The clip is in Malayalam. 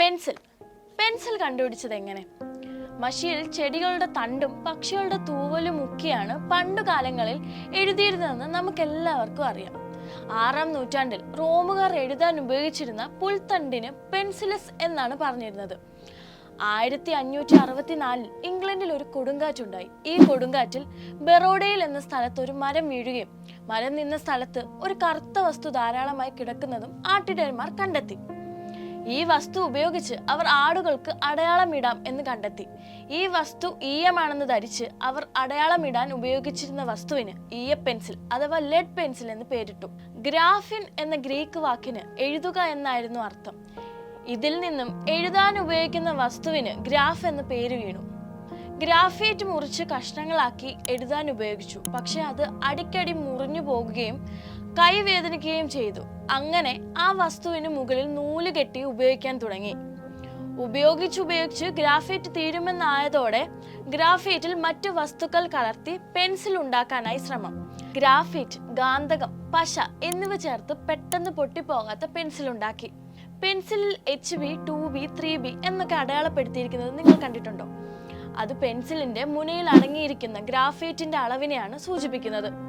പെൻസിൽ. പെൻസിൽ കണ്ടുപിടിച്ചത് എങ്ങനെ? മഷിയിൽ ചെടികളുടെ തണ്ടും പക്ഷികളുടെ തൂവലും ഒക്കെയാണ് പണ്ടു കാലങ്ങളിൽ എഴുതിയിരുന്നതെന്ന് നമുക്കെല്ലാവർക്കും അറിയാം. ആറാം നൂറ്റാണ്ടിൽ റോമുകാർ എഴുതാൻ ഉപയോഗിച്ചിരുന്ന പുൽത്തണ്ടിന് പെൻസിലസ് എന്നാണ് പറഞ്ഞിരുന്നത്. ആയിരത്തി അഞ്ഞൂറ്റി അറുപത്തിനാലിൽ ഇംഗ്ലണ്ടിൽ ഒരു കൊടുങ്കാറ്റുണ്ടായി. ഈ കൊടുങ്കാറ്റിൽ ബെറോഡയിൽ എന്ന സ്ഥലത്ത് ഒരു മരം വീഴുകയും മരം നിന്ന സ്ഥലത്ത് ഒരു കറുത്ത വസ്തു ധാരാളമായി കിടക്കുന്നതും ആട്ടിടയന്മാർ കണ്ടെത്തി. ഈ വസ്തു ഉപയോഗിച്ച് അവർ ആടുകൾക്ക് അടയാളമിടാം എന്ന് കണ്ടെത്തി. ഈ വസ്തു ഈയമാണെന്ന് ധരിച്ച് അവർ അടയാളമിടാൻ ഉപയോഗിച്ചിരുന്ന വസ്തുവിന് ഈയ പെൻസിൽ അഥവാ ലെഡ് പെൻസിൽ എന്ന് പേരിട്ടു. ഗ്രാഫിൻ എന്ന ഗ്രീക്ക് വാക്കിന് എഴുതുക എന്നായിരുന്നു അർത്ഥം. ഇതിൽ നിന്നും എഴുതാൻ ഉപയോഗിക്കുന്ന വസ്തുവിന് ഗ്രാഫ് എന്ന പേര് വീണു. ഗ്രാഫൈറ്റ് മുറിച്ച് കഷ്ണങ്ങളാക്കി എഴുതാൻ ഉപയോഗിച്ചു. പക്ഷെ അത് അടിക്കടി മുറിഞ്ഞു പോകുകയും കൈ വേദനിക്കുകയും ചെയ്തു. അങ്ങനെ ആ വസ്തുവിന് മുകളിൽ നൂൽ കെട്ടി ഉപയോഗിക്കാൻ തുടങ്ങി. ഉപയോഗിച്ചുപയോഗിച്ച് ഗ്രാഫൈറ്റ് തീരുമെന്നായതോടെ ഗ്രാഫൈറ്റിൽ മറ്റു വസ്തുക്കൾ കലർത്തി പെൻസിൽ ഉണ്ടാക്കാനായി ശ്രമം. ഗ്രാഫൈറ്റ് ഗാന്ധകം പശ എന്നിവ ചേർത്ത് പെട്ടെന്ന് പൊട്ടിപ്പോകാത്ത പെൻസിൽ ഉണ്ടാക്കി. പെൻസിലിൽ H B two B three B എന്നൊക്കെ അടയാളപ്പെടുത്തിയിരിക്കുന്നത് നിങ്ങൾ കണ്ടിട്ടുണ്ടോ? അത് പെൻസിലിന്റെ മുനയിൽ അടങ്ങിയിരിക്കുന്ന ഗ്രാഫൈറ്റിന്റെ അളവിനെയാണ് സൂചിപ്പിക്കുന്നത്.